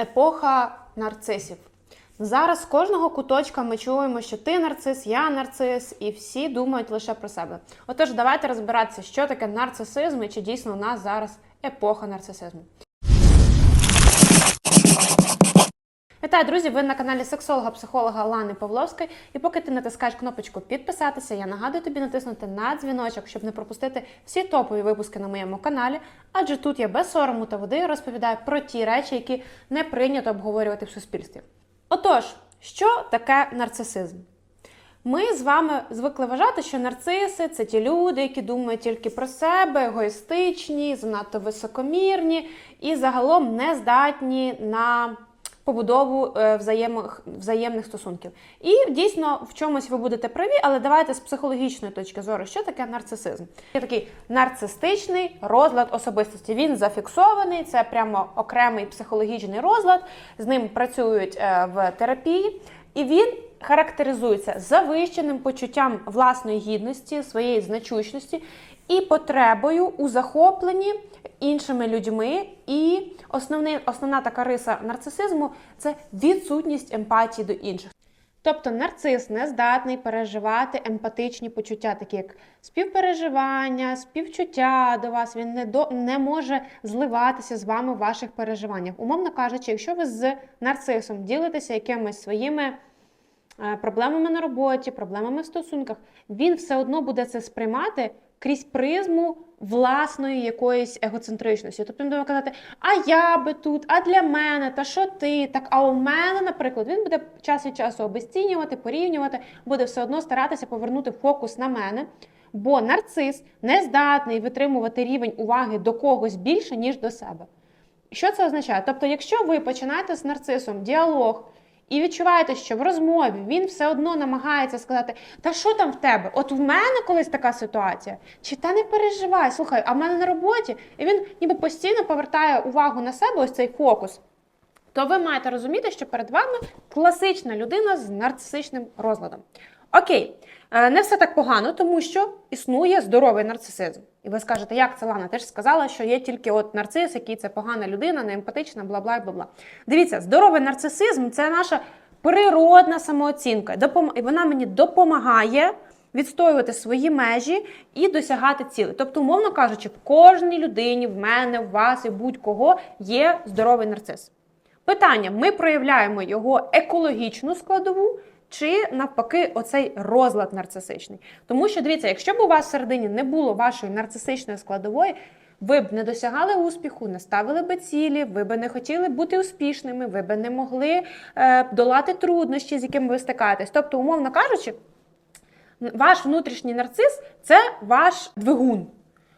Епоха нарцисів. Зараз з кожного куточка ми чуємо, що ти нарцис, я нарцис, і всі думають лише про себе. Отож, давайте розбиратися, що таке нарцисизм і чи дійсно у нас зараз епоха нарцисизму. Вітаю, друзі! Ви на каналі сексолога-психолога Лани Павловської. І поки ти натискаєш кнопочку підписатися, я нагадую тобі натиснути на дзвіночок, щоб не пропустити всі топові випуски на моєму каналі. Адже тут я без сорому та води розповідаю про ті речі, які не прийнято обговорювати в суспільстві. Отож, що таке нарцисизм? Ми з вами звикли вважати, що нарциси це ті люди, які думають тільки про себе, егоїстичні, занадто високомірні і загалом не здатні на побудову е, взаємо- взаємних стосунків. І дійсно в чомусь ви будете праві, але давайте з психологічної точки зору, що таке нарцисизм? Є такий нарцистичний розлад особистості. Він зафіксований, це прямо окремий психологічний розлад. З ним працюють е, в терапії, і він характеризується завищеним почуттям власної гідності, своєї значущності і потребою у захопленні іншими людьми. І основний, основна така риса нарцисизму це відсутність емпатії до інших. Тобто нарцис не здатний переживати емпатичні почуття, такі як співпереживання, співчуття до вас. Він не до не може зливатися з вами в ваших переживаннях. Умовно кажучи, якщо ви з нарцисом ділитеся якимись своїми е, проблемами на роботі, проблемами в стосунках, він все одно буде це сприймати крізь призму власної якоїсь егоцентричності. Тобто він буде казати, а я би тут, а для мене, та що ти? Так, а у мене, наприклад, він буде час від часу обесцінювати, порівнювати, буде все одно старатися повернути фокус на мене. Бо нарцис не здатний витримувати рівень уваги до когось більше, ніж до себе. Що це означає? Тобто, якщо ви починаєте з нарцисом діалог і відчуваєте, що в розмові він все одно намагається сказати, та що там в тебе? От в мене колись така ситуація, чи та не переживай, слухай, а в мене на роботі, і він ніби постійно повертає увагу на себе, ось цей фокус. То ви маєте розуміти, що перед вами класична людина з нарцисичним розладом. Окей, е, не все так погано, тому що існує здоровий нарцисизм. І ви скажете, як це Лана? Ти ж сказала, що є тільки от нарцис, який це погана людина, неемпатична, бла бла бла бла. Дивіться, здоровий нарцисизм це наша природна самооцінка. І вона мені допомагає відстоювати свої межі і досягати цілей. Тобто, умовно кажучи, в кожній людині, в мене, в вас і будь-кого є здоровий нарцис. Питання: ми проявляємо його екологічну складову. Чи навпаки, оцей розлад нарцисичний. Тому що дивіться, якщо б у вас всередині не було вашої нарцисичної складової, ви б не досягали успіху, не ставили би цілі, ви б не хотіли бути успішними, ви б не могли е, долати труднощі, з якими ви стикаєтесь. Тобто, умовно кажучи, ваш внутрішній нарцис це ваш двигун.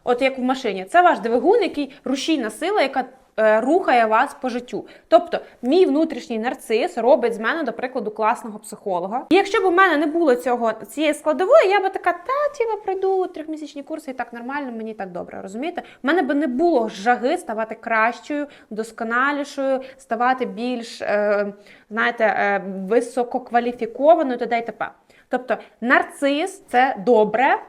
От як в машині, це ваш двигун, який рушійна сила, яка рухає вас по життю. Тобто, мій внутрішній нарцис робить з мене, до прикладу, класного психолога. І якщо б у мене не було цього цієї складової, я би така, та тіва пройду трьохмісячні курси, і так нормально, мені так добре. Розумієте? У мене би не було жаги ставати кращою, досконалішою, ставати більш, е, знаєте, е, висококваліфікованою т.д. і т.п. Тобто нарцис це добре.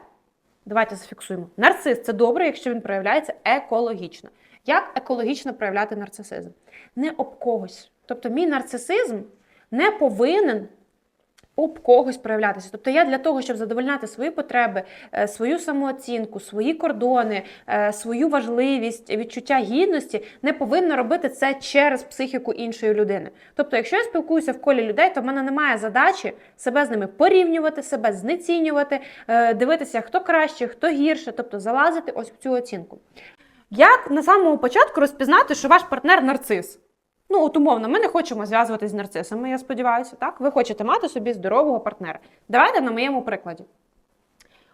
Давайте зафіксуємо. Нарцис це добре, якщо він проявляється екологічно. Як екологічно проявляти нарцисизм? Не об когось. Тобто, мій нарцисизм не повинен об когось проявлятися. Тобто я для того, щоб задовольняти свої потреби, е, свою самооцінку, свої кордони, е, свою важливість, відчуття гідності, не повинна робити це через психіку іншої людини. Тобто, якщо я спілкуюся в колі людей, то в мене немає задачі себе з ними порівнювати, себе знецінювати, е, дивитися, хто краще, хто гірше, тобто залазити ось в цю оцінку. Як на самому початку розпізнати, що ваш партнер нарцис? Ну, от умовно, ми не хочемо зв'язуватися з нарцисами, я сподіваюся, так? Ви хочете мати собі здорового партнера. Давайте на моєму прикладі.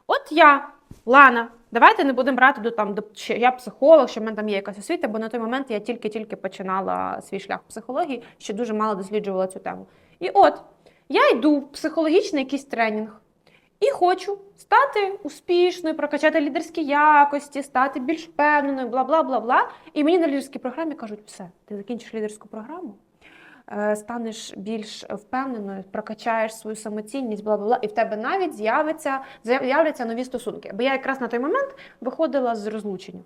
От я, Лана, давайте не будемо брати до там, до що я психолог, що в мене там є якась освіта, бо на той момент я тільки-тільки починала свій шлях психології, ще дуже мало досліджувала цю тему. І от я йду в психологічний якийсь тренінг. І хочу стати успішною, прокачати лідерські якості, стати більш впевненою, бла бла бла бла. І мені на лідерській програмі кажуть, все, ти закінчиш лідерську програму, е, станеш більш впевненою, прокачаєш свою самоцінність, бла бла і в тебе навіть з'явиться з'являться нові стосунки. Бо я якраз на той момент виходила з розлучення.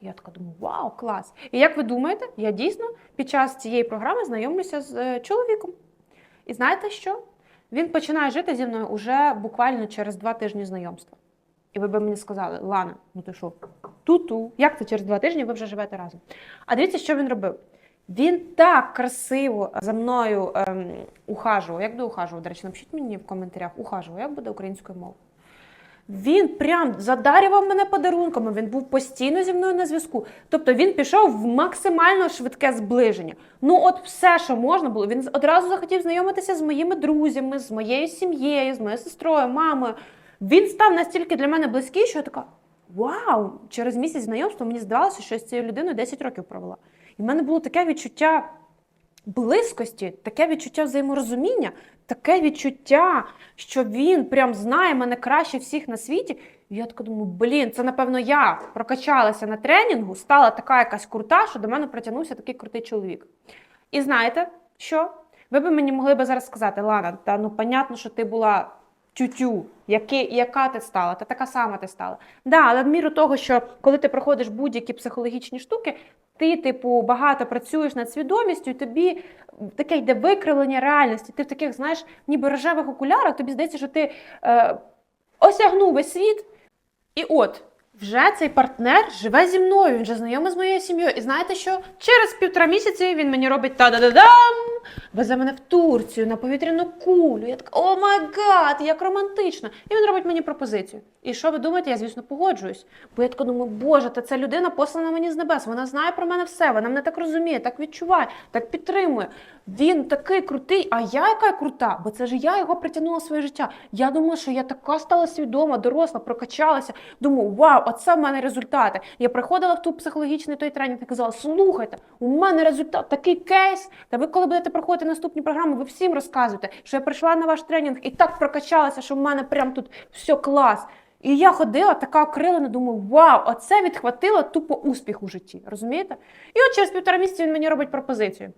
Я така думаю, вау, клас. І як ви думаєте, я дійсно під час цієї програми знайомлюся з е, чоловіком. І знаєте що? Він починає жити зі мною уже буквально через два тижні знайомства. І ви б мені сказали, Лана, ну ти що, ту-ту, як це через два тижні ви вже живете разом? А дивіться, що він робив. Він так красиво за мною ем, ухажував. Як буде ухажував? До речі, напишіть мені в коментарях, ухажував, як буде українською мовою. Він прям задарював мене подарунками, він був постійно зі мною на зв'язку. Тобто він пішов в максимально швидке зближення. Ну, от все, що можна було. Він одразу захотів знайомитися з моїми друзями, з моєю сім'єю, з моєю сестрою, мамою. Він став настільки для мене близький, що я така: вау! Через місяць знайомства мені здавалося, що я з цією людиною 10 років провела. І в мене було таке відчуття близькості, таке відчуття взаєморозуміння, таке відчуття, що він прям знає мене краще всіх на світі. І я така думаю, блін, це напевно я прокачалася на тренінгу, стала така якась крута, що до мене притягнувся такий крутий чоловік. І знаєте що? Ви б мені могли би зараз сказати, Лана, та ну понятно, що ти була тютю, які, яка ти стала, та така сама ти стала. Да, але в міру того, що коли ти проходиш будь-які психологічні штуки, ти, типу, багато працюєш над свідомістю, і тобі таке йде викривлення реальності. Ти в таких, знаєш, ніби рожевих окулярах, тобі здається, що ти е, осягнув весь світ. І от вже цей партнер живе зі мною, він вже знайомий з моєю сім'єю. І знаєте що? Через півтора місяці він мені робить та-да-да-дам! Везе мене в Турцію на повітряну кулю. Я така, о май гад, як романтично. І він робить мені пропозицію. І що ви думаєте? Я, звісно, погоджуюсь. Бо я така думаю, боже, та ця людина послана мені з небес. Вона знає про мене все, вона мене так розуміє, так відчуває, так підтримує. Він такий крутий, а я яка крута, бо це ж я його притягнула в своє життя. Я думала, що я така стала свідома, доросла, прокачалася. Думаю, вау, оце в мене результати. Я приходила в ту психологічний той тренінг і казала: слухайте, у мене результат, такий кейс. Та ви, коли будете проходити наступні програми, ви всім розказуєте, що я прийшла на ваш тренінг і так прокачалася, що в мене прям тут все клас. І я ходила така окрилена, думаю, вау, оце відхватило тупо успіх у житті. Розумієте? І от через півтора місяці він мені робить пропозицію.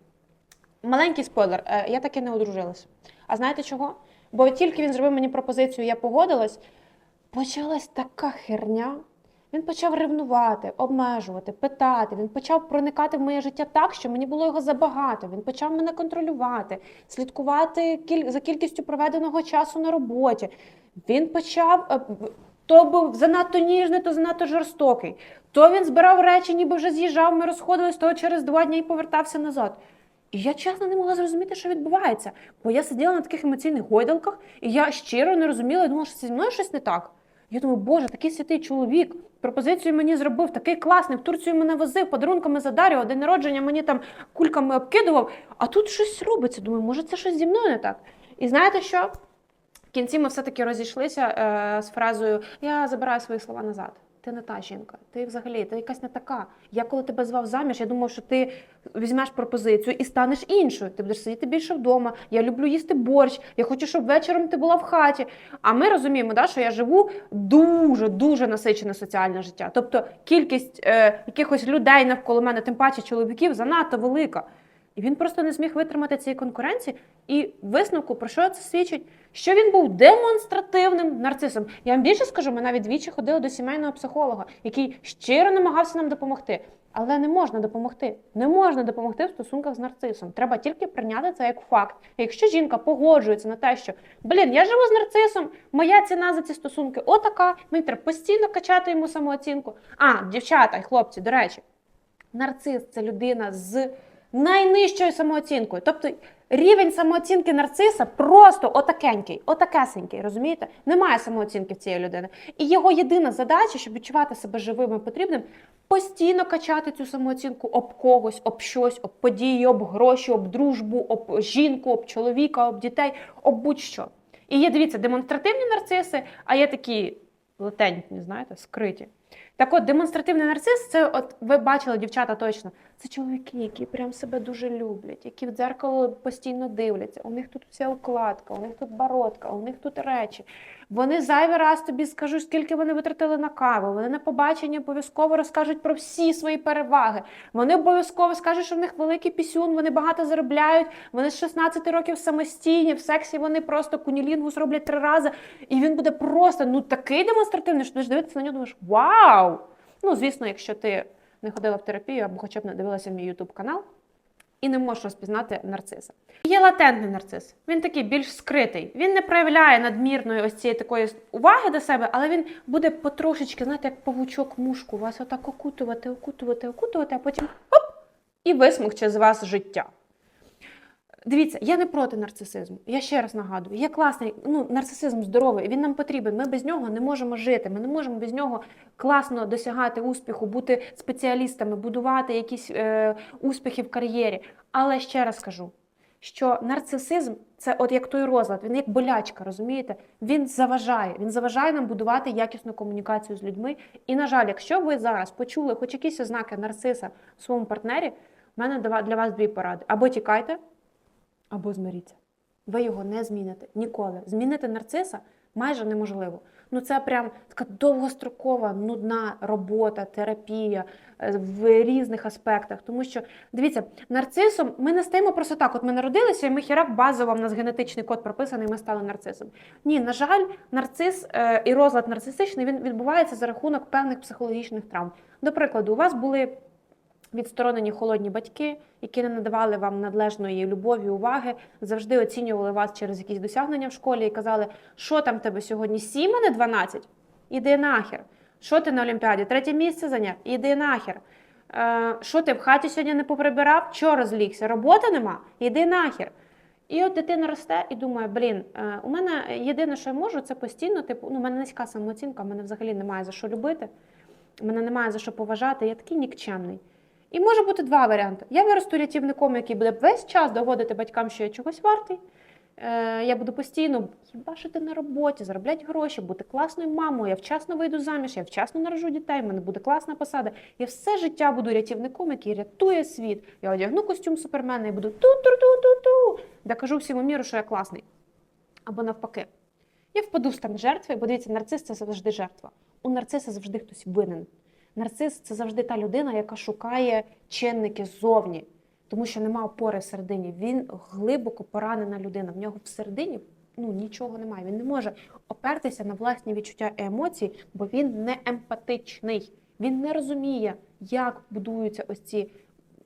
Маленький спойлер, е, я таки не одружилась. А знаєте чого? Бо тільки він зробив мені пропозицію, я погодилась, почалась така херня. Він почав ревнувати, обмежувати, питати. Він почав проникати в моє життя так, що мені було його забагато. Він почав мене контролювати, слідкувати кіль... за кількістю проведеного часу на роботі. Він почав е, то був занадто ніжний, то занадто жорстокий. То він збирав речі, ніби вже з'їжджав, ми розходились, то через два дні і повертався назад. І я чесно не могла зрозуміти, що відбувається. Бо я сиділа на таких емоційних гойдалках, і я щиро не розуміла, і думала, що зі мною щось не так. Я думаю, боже, такий святий чоловік. Пропозицію мені зробив, такий класний. В Турцію мене возив, подарунками задарював, день народження мені там кульками обкидував. А тут щось робиться. Думаю, може, це щось зі мною не так. І знаєте що? В кінці ми все-таки розійшлися е, з фразою Я забираю свої слова назад. Ти не та жінка, ти взагалі, ти якась не така. Я коли тебе звав заміж, я думав, що ти візьмеш пропозицію і станеш іншою. Ти будеш сидіти більше вдома. Я люблю їсти борщ. Я хочу, щоб вечором ти була в хаті. А ми розуміємо, да, що я живу дуже дуже насичене соціальне життя. Тобто кількість е, якихось людей навколо мене, тим паче чоловіків, занадто велика. І він просто не зміг витримати цієї конкуренції. І висновку, про що це свідчить? Що він був демонстративним нарцисом. Я вам більше скажу, ми навіть двічі ходили до сімейного психолога, який щиро намагався нам допомогти. Але не можна допомогти. Не можна допомогти в стосунках з нарцисом. Треба тільки прийняти це як факт. Якщо жінка погоджується на те, що блін, я живу з нарцисом, моя ціна за ці стосунки отака, мені треба постійно качати йому самооцінку. А, дівчата і хлопці, до речі, нарцис це людина з найнижчою самооцінкою. Тобто рівень самооцінки нарциса просто отакенький, отакесенький, розумієте? Немає самооцінки в цієї людини. І його єдина задача, щоб відчувати себе живим і потрібним, постійно качати цю самооцінку об когось, об щось, об події, об гроші, об дружбу, об жінку, об чоловіка, об дітей, об будь-що. І є, дивіться, демонстративні нарциси, а є такі латентні, знаєте, скриті. Так от, демонстративний нарцис, це от ви бачили, дівчата точно. Це чоловіки, які прям себе дуже люблять, які в дзеркало постійно дивляться. У них тут вся укладка, у них тут бородка, у них тут речі. Вони зайвий раз тобі скажуть, скільки вони витратили на каву. Вони на побаченні обов'язково розкажуть про всі свої переваги. Вони обов'язково скажуть, що в них великий пісюн, вони багато заробляють. Вони з 16 років самостійні, в сексі вони просто кунілінгу зроблять три рази. І він буде просто ну такий демонстративний, що ти ж дивитися на нього думаєш, вау! Ну, звісно, якщо ти не ходила в терапію або хоча б не дивилася мій YouTube канал і не можеш розпізнати нарциса. Є латентний нарцис. Він такий більш скритий. Він не проявляє надмірної ось цієї такої уваги до себе, але він буде потрошечки, знаєте, як павучок мушку, вас отак окутувати, окутувати, окутувати, а потім оп! І висмокче з вас життя. Дивіться, я не проти нарцисизму. Я ще раз нагадую, є класний ну, нарцисизм здоровий, він нам потрібен. Ми без нього не можемо жити. Ми не можемо без нього класно досягати успіху, бути спеціалістами, будувати якісь е, успіхи в кар'єрі. Але ще раз кажу, що нарцисизм це от як той розлад, він як болячка, розумієте? Він заважає. Він заважає нам будувати якісну комунікацію з людьми. І, на жаль, якщо ви зараз почули хоч якісь ознаки нарциса в своєму партнері, в мене для вас дві поради: або тікайте або змиріться. Ви його не зміните ніколи. Змінити нарциса майже неможливо. Ну це прям така довгострокова, нудна робота, терапія е, в різних аспектах. Тому що дивіться, нарцисом ми не стаємо просто так. От ми народилися, і ми хірак базово в нас генетичний код прописаний, і ми стали нарцисом. Ні, на жаль, нарцис е, і розлад нарцисичний він відбувається за рахунок певних психологічних травм. До прикладу, у вас були відсторонені холодні батьки, які не надавали вам належної любові, уваги, завжди оцінювали вас через якісь досягнення в школі і казали, що там тебе сьогодні 7, а не 12? Іди нахер. Що ти на Олімпіаді? Третє місце зайняв? Іди нахер. Е, Що ти в хаті сьогодні не поприбирав? Чого розлігся? Роботи нема? Іди нахер. І от дитина росте і думає, блін, е, у мене єдине, що я можу, це постійно, типу, ну, у мене низька самооцінка, у мене взагалі немає за що любити, мене немає за що поважати, я такий нікчемний. І може бути два варіанти. Я виросту рятівником, який буде весь час доводити батькам, що я чогось вартий. Е, Я буду постійно їбашити на роботі, заробляти гроші, бути класною мамою. Я вчасно вийду заміж, я вчасно народжу дітей, в мене буде класна посада. Я все життя буду рятівником, який рятує світ. Я одягну костюм супермена і буду ту-ту-ту-ту-ту. Докажу всьому міру, що я класний. Або навпаки. Я впаду в стан жертви, бо дивіться, нарцис це завжди жертва. У нарциса завжди хтось винен. Нарцис це завжди та людина, яка шукає чинники ззовні, тому що нема опори всередині. Він глибоко поранена людина. В нього всередині ну, нічого немає. Він не може опертися на власні відчуття і емоції, бо він не емпатичний. Він не розуміє, як будуються ось ці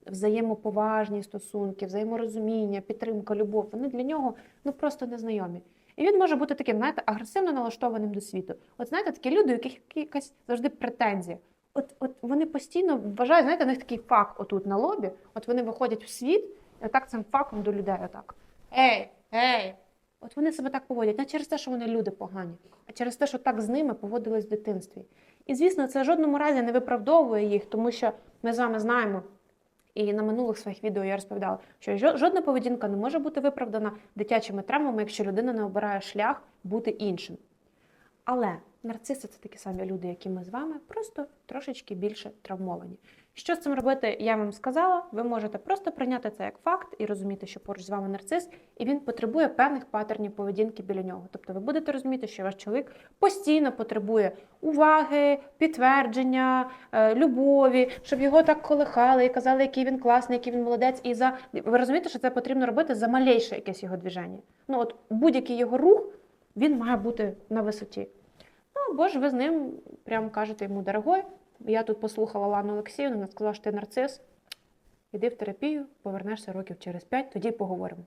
взаємоповажні стосунки, взаєморозуміння, підтримка, любов. Вони для нього ну просто незнайомі. І він може бути таким, знаєте, агресивно налаштованим до світу. От знаєте, такі люди, у яких якась завжди претензія. От, от вони постійно вважають, знаєте, у них такий факт отут на лобі. От вони виходять в світ, і отак цим факом до людей. Отак. Ей, ей! От вони себе так поводять. Не через те, що вони люди погані, а через те, що так з ними поводились в дитинстві. І звісно, це в жодному разі не виправдовує їх, тому що ми з вами знаємо. І на минулих своїх відео я розповідала, що жодна поведінка не може бути виправдана дитячими травмами, якщо людина не обирає шлях бути іншим. Але нарциси це такі самі люди, як і ми з вами, просто трошечки більше травмовані. Що з цим робити, я вам сказала. Ви можете просто прийняти це як факт і розуміти, що поруч з вами нарцис, і він потребує певних паттернів поведінки біля нього. Тобто ви будете розуміти, що ваш чоловік постійно потребує уваги, підтвердження, е, любові, щоб його так колихали і казали, який він класний, який він молодець. І за ви розумієте, що це потрібно робити за малейше якесь його движення. Ну от будь-який його рух він має бути на висоті. Ну або ж ви з ним прямо кажете йому, дорогой, я тут послухала Лану Олексіївну, вона сказала, що ти нарцис. Іди в терапію, повернешся років через 5, тоді поговоримо.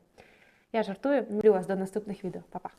Я жартую, люблю вас до наступних відео. Па-па.